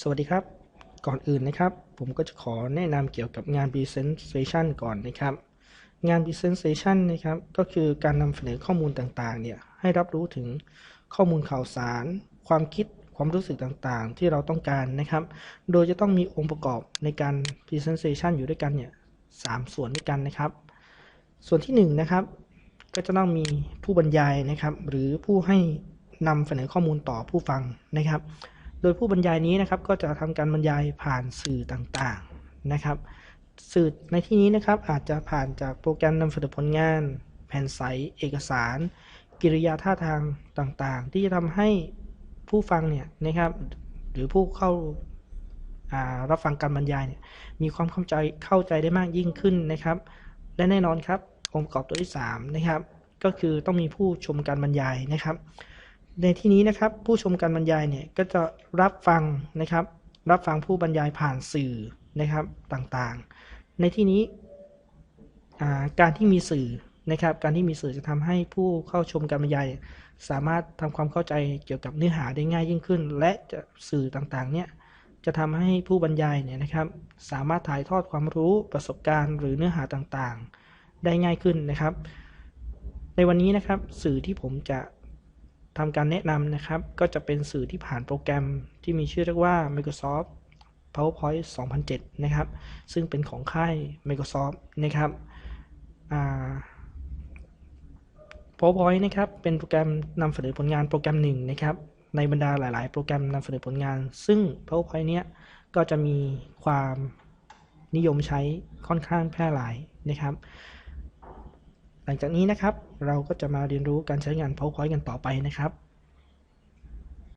สวัสดีครับ ก่อนอื่นนะครับ ผมก็จะขอแนะนำเกี่ยวกับงาน Presentation ก่อนนะครับ งาน Presentation นะครับ ก็คือการนำเสนอข้อมูลต่างๆ เนี่ย ให้รับรู้ถึงข้อมูลข่าวสาร ความคิด ความรู้สึกต่างๆ ที่เราต้องการนะครับ โดยจะต้องมีองค์ประกอบในการ Presentation อยู่ด้วยกันเนี่ยสามส่วนด้วยกันนะครับ ส่วนที่หนึ่งนะครับก็จะต้องมีผู้บรรยายนะครับ หรือผู้ให้นำเสนอข้อมูลต่อผู้ฟังนะครับ โดยผู้บรรยายนี้นะครับ ก็จะทำการบรรยายผ่านสื่อต่างๆนะครับ สื่อในที่นี้นะครับอาจจะผ่านจากโปรแกรมนำเสนอผลงาน แผ่นใสเอกสาร กิริยาท่าทางต่างๆ ที่จะทำให้ผู้ฟังเนี่ยนะครับ หรือผู้เข้าารับฟังการบรรยายเนี่ยมีความเข้าใจเข้าใจได้มากยิ่งขึ้นนะครับ และแน่นอนครับองค์ประกอบตัวที่3นะครับก็คือต้องมีผู้ชมการบรรยายนะครับ ในที่นี้นะครับผู้ชมการบรรยายเนี่ยก็จะรับฟังนะครับ รับฟังผู้บรรยายผ่านสื่อนะครับต่างๆ ในที่นี้การที่มีสื่อนะครับ การที่มีสื่อจะทำให้ผู้เข้าชมการบรรยายสามารถทำความเข้าใจเกี่ยวกับเนื้อหาได้ง่ายยิ่งขึ้น และจะสื่อต่างๆเนี่ยจะทำให้ผู้บรรยายเนี่ยนะครับ สามารถถ่ายทอดความรู้ประสบการณ์หรือเนื้อหาต่างๆ ได้ง่ายขึ้นนะครับ ในวันนี้นะครับสื่อที่ผมจะ ทำการแนะนำนะครับ ก็จะเป็นสื่อที่ผ่านโปรแกรมที่มีชื่อเรียกว่า Microsoft PowerPoint 2007 นะครับ ซึ่งเป็นของค่าย Microsoft นะครับ PowerPoint นะครับ เป็นโปรแกรมนำเสนอผลงานโปรแกรมหนึ่งนะครับ ในบรรดาหลาย ๆ โปรแกรมนำเสนอผลงาน ซึ่ง PowerPoint เนี้ยก็จะมีความนิยมใช้ค่อนข้างแพร่หลายนะครับ หลังจากนี้นะครับ เราก็จะมาเรียนรู้การใช้งาน PowerPoint กันต่อไปนะครับ